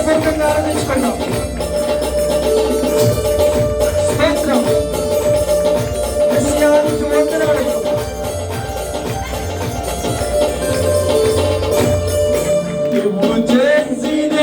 హృదయపూర్వకంగా ఆనందించుకున్నాం స్తోత్రం మెస్సియానికి వందనాలు నువ్వు చేసిన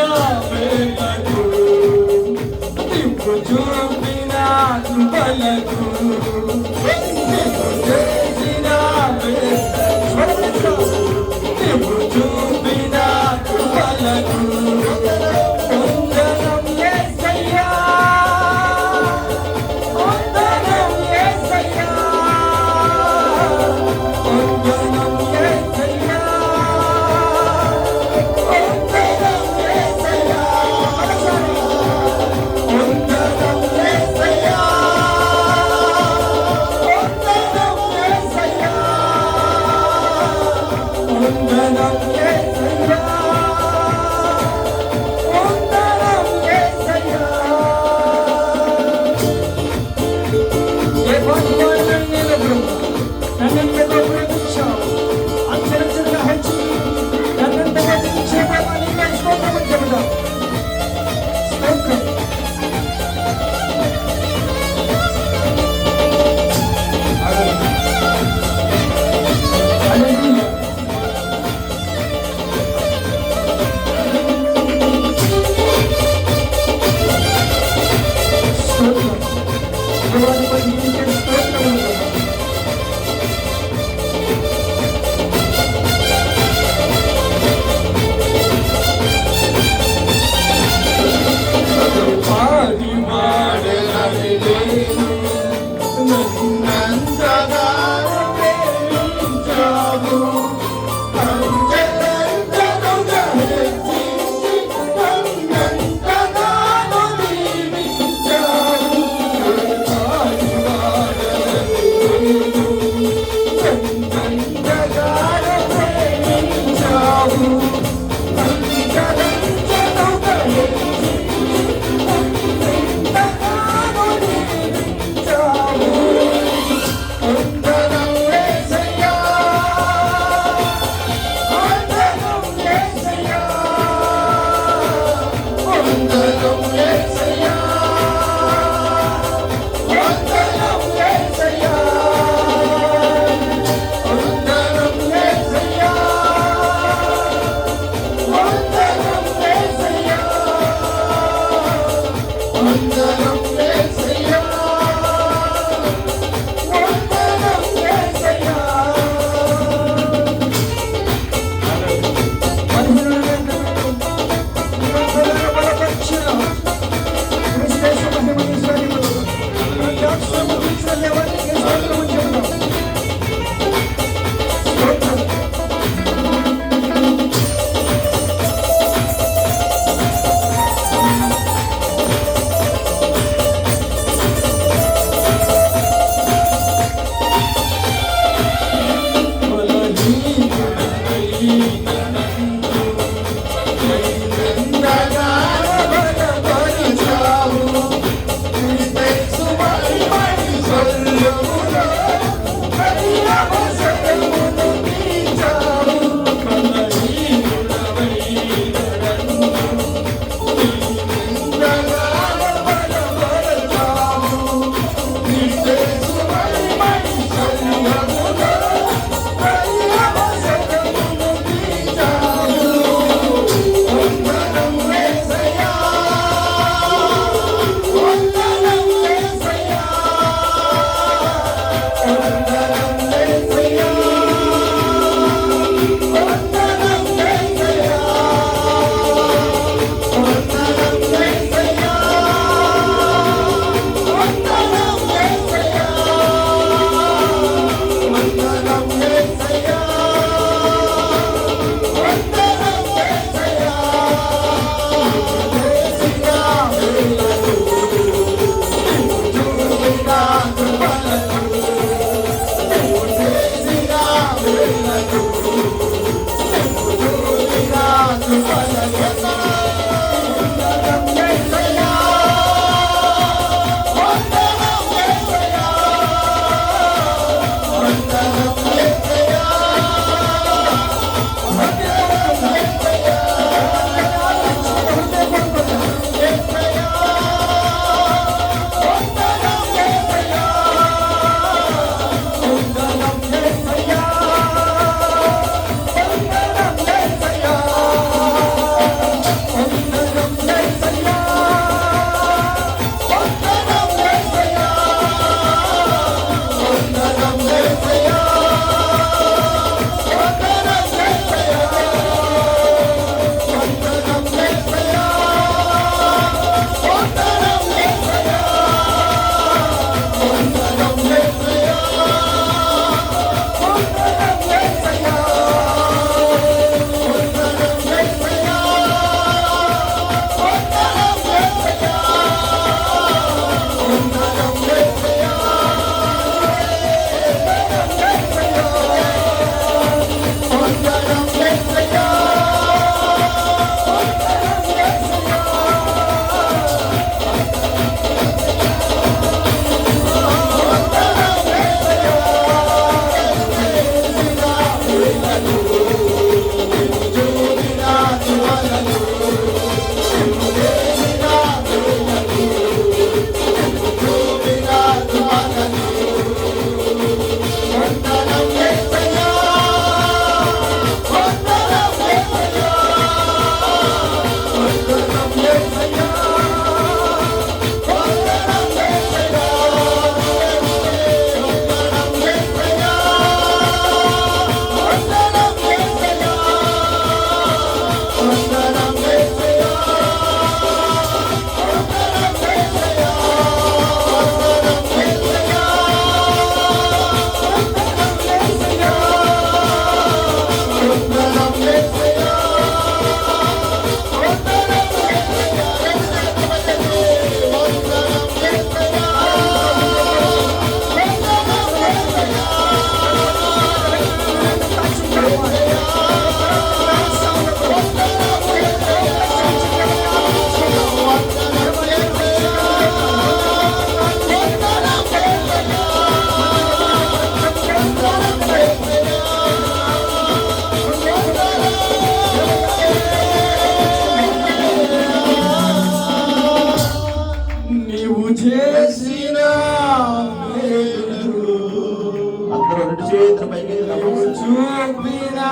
చూపినా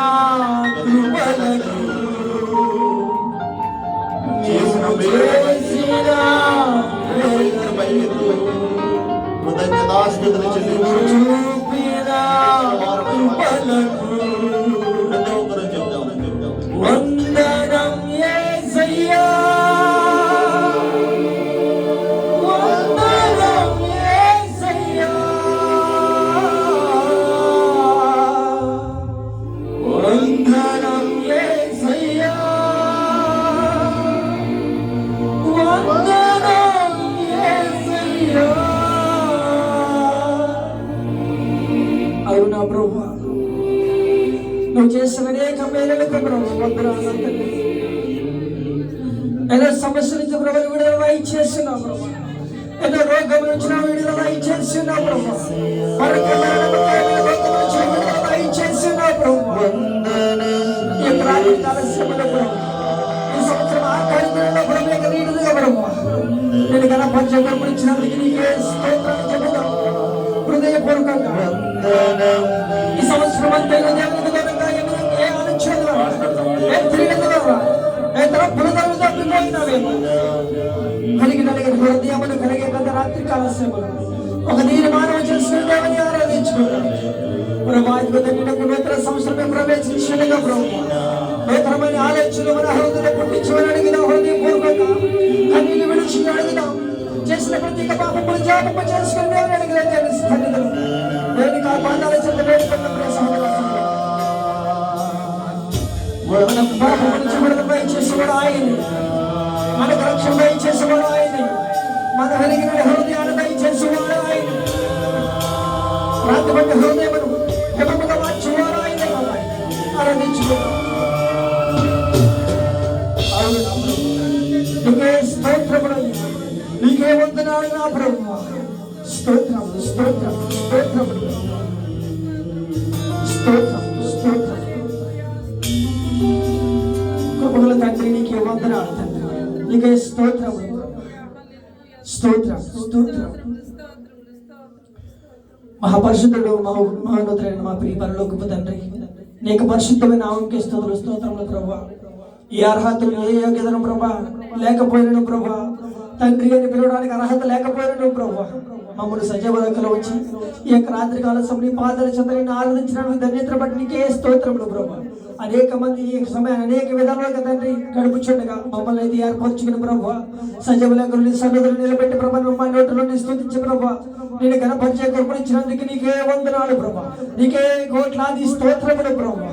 కృపలకు నీవు చేసిన కృతజ్ఞతాస్థుతులు చెల్లించు చూపినా కృపలకు ప్రభు. నువ్వు చేసిన అనేక మేలులకు ప్రభు వందనాలు సమస్య నుంచి ప్రభు విడుదల ఇచ్చేస్తున్నావు ప్రభు. ఏదో రోగం నుంచి నా విడుదల ఇచ్చేస్తున్నావు ప్రభు. మరొకమైన రోగం విడుదల ఇచ్చేస్తున్నావు ప్రభు. ఈ ప్రాణి కాలశ్రమలో ప్రభు. ఈ సంవత్సరం ఆఖరి ప్రభు ఇక ప్రభు. నేను గల పంచగం నీకే స్తోత్రాలు చెబుతాం హృదయపూర్వకంగా ఈ సంవత్సరం అంతా దేవునికి దూరంగా ఏ ఆలోచనలు? ఏ తిరిగిన ఏ తరపులు తప్పిపోయినావేమో కలిగిన హృదయములు కలిగే పెద్ద రాత్రి కాలశ్రమలు ఒక తీర్మానం చేసుకుని దేవుని ఆరాధించుకున్నాను ప్రభావిత సంవత్సరమే ప్రవేశించగా ప్రభు? నూతనమైన ఆలోచనలు మన హృదయం పుట్టించమని అడిగిన హృదయపూర్వకంగా కన్నీళ్ళు విడిచి అడిగినాం చేసిన ప్రతి పాపములు జాపము చేసుకుని దేవుని అడిగిన తెలుసు తల్లిదండ్రులు దేవుని కాపాడాలి చెంత వేడుకున్న ప్రియ పాపం నుంచి ఆయన. మనకు రక్షణ దయచేసేవాడు ఆయన. మన వెలిగిన హృదయాన్ని దయచేసేవాడు ఆయన. ప్రాంతపడ్డ హృదయమును ఎమముగా మార్చేవాడు ఆయన. ఆనందించుకున్నాం నీకే స్తోత్రములు. నీకే వందనాలు నా ప్రభు స్తోత్రములు స్తోత్రం స్తోత్రములు స్తోత్రం స్తోత్రం కృపగల తండ్రి నీకే వందనాలు తండ్రి. నీకే స్తోత్రములు స్తోత్రం స్తోత్రం మహాపరిశుద్ధుడు మహా మహోన్నతులైన మా ప్రియ పరలోకపు తండ్రి. నీకు పరిశుద్ధమైన నామంకే స్తోత్రులు స్తోత్రములు ప్రభా. ఈ అర్హతలు ఏ యోగ్యతను ప్రభా? లేకపోయినను ప్రభా. తండ్రి అని పిలవడానికి అర్హత లేకపోయినను ప్రభా. మమ్మల్ని సజీవలకలో వచ్చి ఈ యొక్క రాత్రి కాల సమయం పాదల చంద్రని ఆరాధించడానికి ధన్యత బట్టి నీకే స్తోత్రములు ప్రభా. అనేక మంది ఈ సమయం అనేక విధాలుగా తండ్రి గడుపుచుండగా మమ్మల్ని అయితే ఏర్పరచుకుని ప్రభు. సజీవులకు సన్నిధులు నిలబెట్టి ప్రభా మా నోటి స్థుతించి ప్రభు. నేను గణపరిచే కృపణించినందుకు నీకే వందనాలు ప్రభు. నీకే కోట్లాది స్తోత్రములు ప్రభా.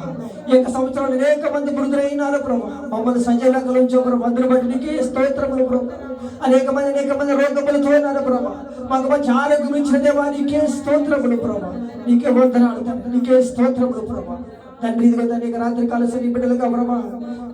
ఈ యొక్క సంవత్సరం అనేక మంది మృదులైనారు ప్రభు. మమ్మల్ని సజీవులకు నుంచి ఒకరు మందులు బట్టి స్తోత్రములు ప్రభు. అనేక మంది అనేక మంది రోగములతో ఉన్నారు ప్రభు. మాకు మంచి ఆరోగ్యం ఇచ్చిన దేవా నీకే స్తోత్రములు ప్రభు. నీకే వందనాలు నీకే స్తోత్రములు ప్రభు. తండ్రి ఇదిగో తండ్రి రాత్రి కాలసి నీ బిడ్డలుగా ప్రభా.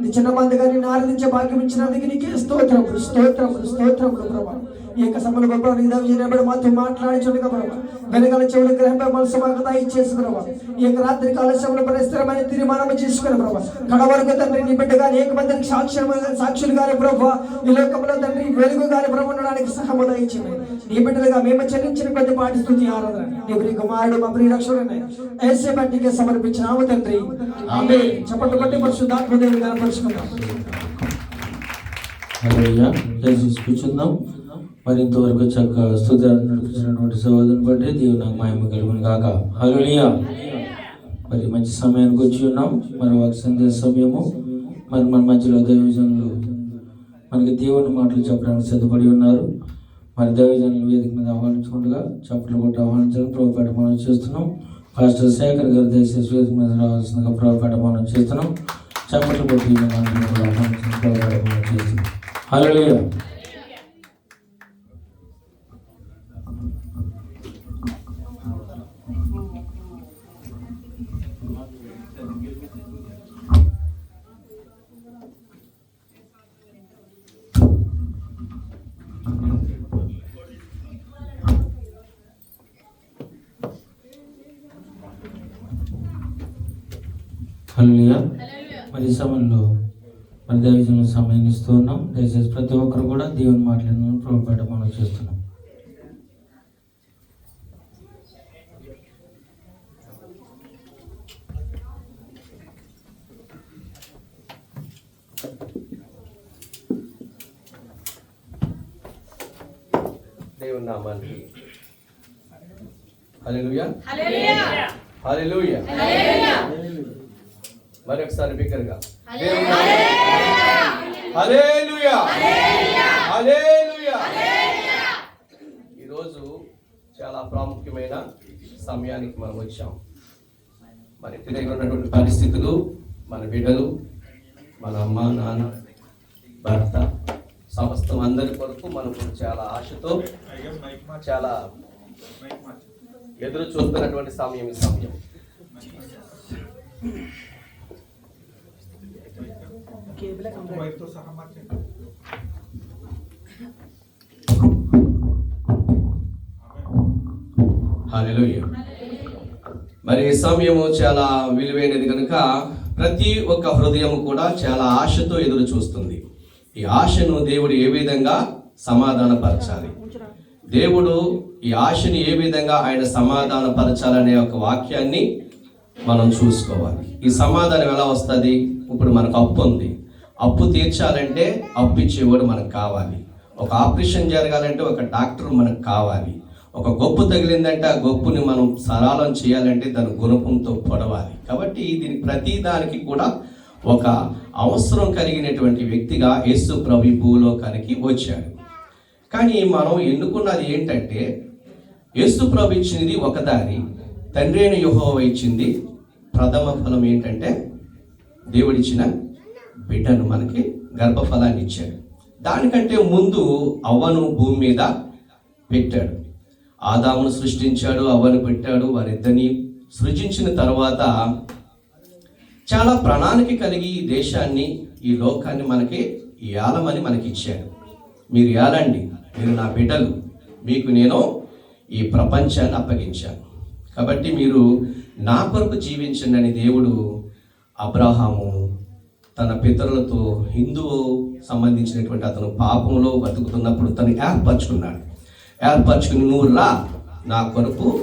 నీ చిన్న మంది నేను ఆరాధించే భాగ్యం ఇచ్చినందుకు నీకే స్తోత్రములు స్తోత్రములు స్తోత్రములు ప్రభా. ఈ యొక్క సమయంలో గొప్ప నీ దావి చేయబడి మాతో మాట్లాడించుండగా ప్రభా వెనకాల చెవులు గ్రహంపై మనసు మాకు దయచేసి ప్రభా ఈ యొక్క రాత్రి కాలశంలో పరిస్థిరమైన తీర్మానం చేసుకుని ప్రభావ కడవరకు తండ్రి నీ బిడ్డ కానీ ఏక మందికి సాక్ష్యం సాక్షులు గాని ప్రభా ఈ లోకంలో తండ్రి వెలుగు గాని ప్రభు ఉండడానికి సహము దయచేయండి నీ బిడ్డలుగా మేము చెల్లించిన కొద్ది పాటి స్థుతి ఆరాధన ఎవరి కుమారుడు మా ప్రియ రక్షకుడనే ఏసే బట్టికి సమర్పించినాము తండ్రి ఆమె చప్పట్లు కొట్టి పరిశుద్ధాత్మదేవుని కనపరుచుకుందాం కూర్చుందాం మరి ఇంతవరకు చక్క స్థుతాన్ని నడిపించినటువంటి సహోదరుని బట్టి దేవుడు నాకు మహిమ కలుగును కాక హలోలియా మరి మంచి సమయానికి వచ్చి ఉన్నాం. మరి ఒక సందేశ సమయము. మరి మన మధ్యలో దైవజనులు మనకి దేవుని మాటలు చెప్పడానికి సిద్ధపడి ఉన్నారు. మరి దైవజనులు వేదిక మీద ఆహ్వానించుకుంటగా చప్పట్లు కొట్టి ఆహ్వానించడం ప్రభుపేట మనం చేస్తున్నాం. పాస్టర్ శేఖర్ గారు దయచేసి వేదిక మీద రావాల్సిందిగా ప్రభుపేట మనం చేస్తున్నాం. చప్పట్లు కొట్టి ఆహ్వానించడం ప్రభుపేట మనం చేస్తున్నాం. హల్లెలూయా హల్లెలూయా మరి ఈ సమయంలో మరి దైవజనుల సమయం ఇస్తూ ఉన్నాం దయచేసి ప్రతి ఒక్కరు కూడా దేవుని మాటలను ప్రభుపేట మనం చేస్తున్నాం దేవుని నామానికి. హల్లెలూయా. హల్లెలూయా. మరి ఒకసారి బిగ్గరగా. హల్లెలూయా. ఈరోజు చాలా ప్రాముఖ్యమైన సమయానికి మనం వచ్చాం. మన ఇంటి దగ్గర ఉన్నటువంటి పరిస్థితులు మన బిడ్డలు మన అమ్మ నాన్న భర్త సమస్తం అందరి కొరకు మనం చాలా ఆశతో చాలా ఎదురు చూస్తున్నటువంటి సమయం ఈ సమయం. మరి ఈ సమయము చాలా విలువైనది కనుక ప్రతి ఒక్క హృదయం కూడా చాలా ఆశతో ఎదురు చూస్తుంది. ఈ ఆశను దేవుడు ఏ విధంగా సమాధానపరచాలి? దేవుడు ఈ ఆశని ఏ విధంగా ఆయన సమాధానపరచాలనే ఒక వాక్యాన్ని మనం చూసుకోవాలి. ఈ సమాధానం ఎలా వస్తుంది? ఇప్పుడు మనకు అప్పు ఉంది. అప్పు తీర్చాలంటే అప్పు ఇచ్చేవాడు మనకు కావాలి. ఒక ఆపరేషన్ జరగాలంటే ఒక డాక్టర్ మనకు కావాలి. ఒక గొప్పు తగిలిందంటే ఆ గొప్పుని మనం సరాలం చేయాలంటే దాని గుణపంతో పొడవాలి. కాబట్టి దీని ప్రతి దానికి కూడా ఒక అవసరం కలిగినటువంటి వ్యక్తిగా యేసు ప్రభు భూలోకానికి వచ్చాడు. కానీ మనం ఎన్నుకున్నది ఏంటంటే యేసు ప్రభు ఇచ్చినది ఒక దారి తండ్రి అయిన యెహోవా ఇచ్చింది ప్రథమ ఫలం ఏంటంటే దేవుడిచ్చిన బిడ్డను మనకి గర్భఫలాన్ని ఇచ్చాడు. దానికంటే ముందు అవ్వను భూమి మీద పెట్టాడు. ఆదామును సృష్టించాడు అవ్వను పెట్టాడు వారిద్దరిని సృజించిన తర్వాత చాలా ప్రణాళిక కలిగి ఈ దేశాన్ని ఈ లోకాన్ని మనకి ఏలమని మనకి ఇచ్చాడు మీరు ఏలండి మీరు నా బిడ్డలు. మీకు నేను ఈ ప్రపంచాన్ని అప్పగించాను. కాబట్టి మీరు నా కొరకు జీవించండి అని దేవుడు అబ్రహాము తన పితరులతో హిందువు సంబంధించినటువంటి అతను పాపంలో బతుకుతున్నప్పుడు తను ఏర్పరచుకున్నాడు. ఏర్పరచుకుని నువ్వు రా నా కొరకు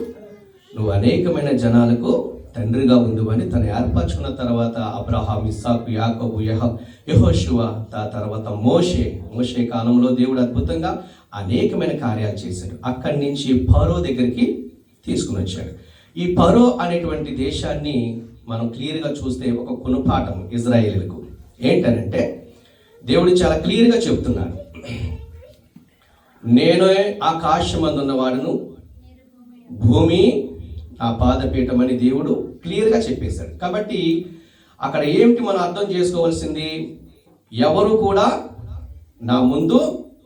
నువ్వు అనేకమైన జనాలకు తండ్రిగా ఉండు తను ఏర్పరచుకున్న తర్వాత అబ్రహాం ఇస్సాకు యాకబు యహ యహోశివ ఆ తర్వాత మోషే. మోషే కాలంలో దేవుడు అద్భుతంగా అనేకమైన కార్యాలు చేశాడు. అక్కడి నుంచి పరో దగ్గరికి తీసుకుని వచ్చాడు. ఈ పరో అనేటువంటి దేశాన్ని మనం క్లియర్గా చూస్తే ఒక కునుపాఠం ఇజ్రాయేలీలకు. ఏంటనంటే దేవుడు చాలా క్లియర్గా చెప్తున్నాడు. నేనే ఆకాశమందున్న వాడును భూమి ఆ పాదపీఠం అని దేవుడు క్లియర్గా చెప్పేశాడు. కాబట్టి అక్కడ ఏమిటి మనం అర్థం చేసుకోవాల్సింది? ఎవరు కూడా నా ముందు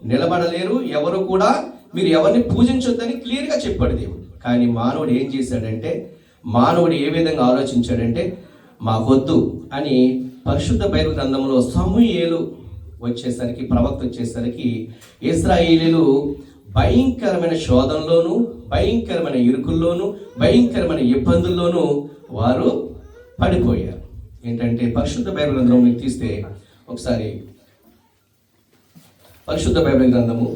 నిలబడలేరు ఎవరు కూడా మీరు ఎవరిని పూజించొద్దని క్లియర్గా చెప్పాడు దేవుడు. కానీ మానవుడు ఏం చేశాడంటే మానవుడు ఏ విధంగా ఆలోచించాడంటే మాకొద్దు అని పరిశుద్ధ బైబిల్ గ్రంథంలో సమూహేలు వచ్చేసరికి ప్రవక్త వచ్చేసరికి ఇస్రాయేలీలు భయంకరమైన శోధనలోను భయంకరమైన ఇరుకుల్లోను భయంకరమైన ఇబ్బందుల్లోనూ వారు పడిపోయారు. ఏంటంటే పరిశుద్ధ బైబిల్ గ్రంథం మీకు తీస్తే ఒకసారి పరిశుద్ధ బైబిల్ గ్రంథము.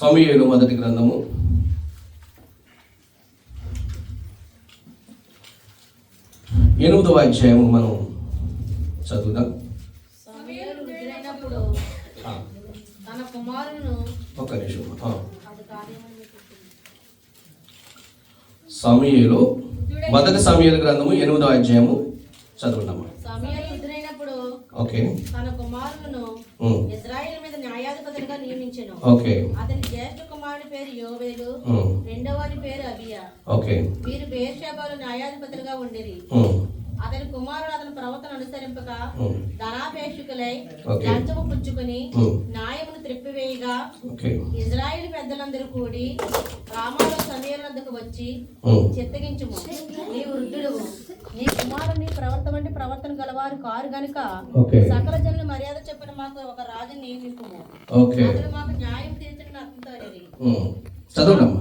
సమీయులు మొదటి గ్రంథము. ఎనిమిదవ అధ్యాయము మనం చదువుదాం. ఒక్క నిమిషం. సమీయులు. మొదటి సమీయుల గ్రంథము ఎనిమిదవ అధ్యాయము. వృద్ధులైనప్పుడు ఓకే. తన కుమారులను ఇజ్రాయిల్ మీద న్యాయాధిపతులుగా నియమించెను. ఓకే. అతని జ్యేష్ఠ కుమారుడి పేరు యోవేలు. పేరు అబియా. ఓకే. వీరు బేర్షాబాలు న్యాయాధిపతులుగా ఉండిరి. అతని కుమారుడు అతని ప్రవర్తన అనుసరింపక ధనాపేక్షకులై. లంచము పుచ్చుకుని న్యాయమును త్రిప్పివేయగా ఇజ్రాయిల్ పెద్దలందరూ కూడి రామాలో సమీర వద్దకు వచ్చి చిత్తగించుము. నీ వృద్ధుడు నీ కుమారుని ప్రవర్తన వంటి ప్రవర్తన గలవారు కారు గనుక సకల జనుల మర్యాద చెప్పిన మాకు ఒక రాజు నియమింపుము. అతడు మాకు న్యాయం తీర్చిన అతనితో ఉమ్, చదవండమ్మా.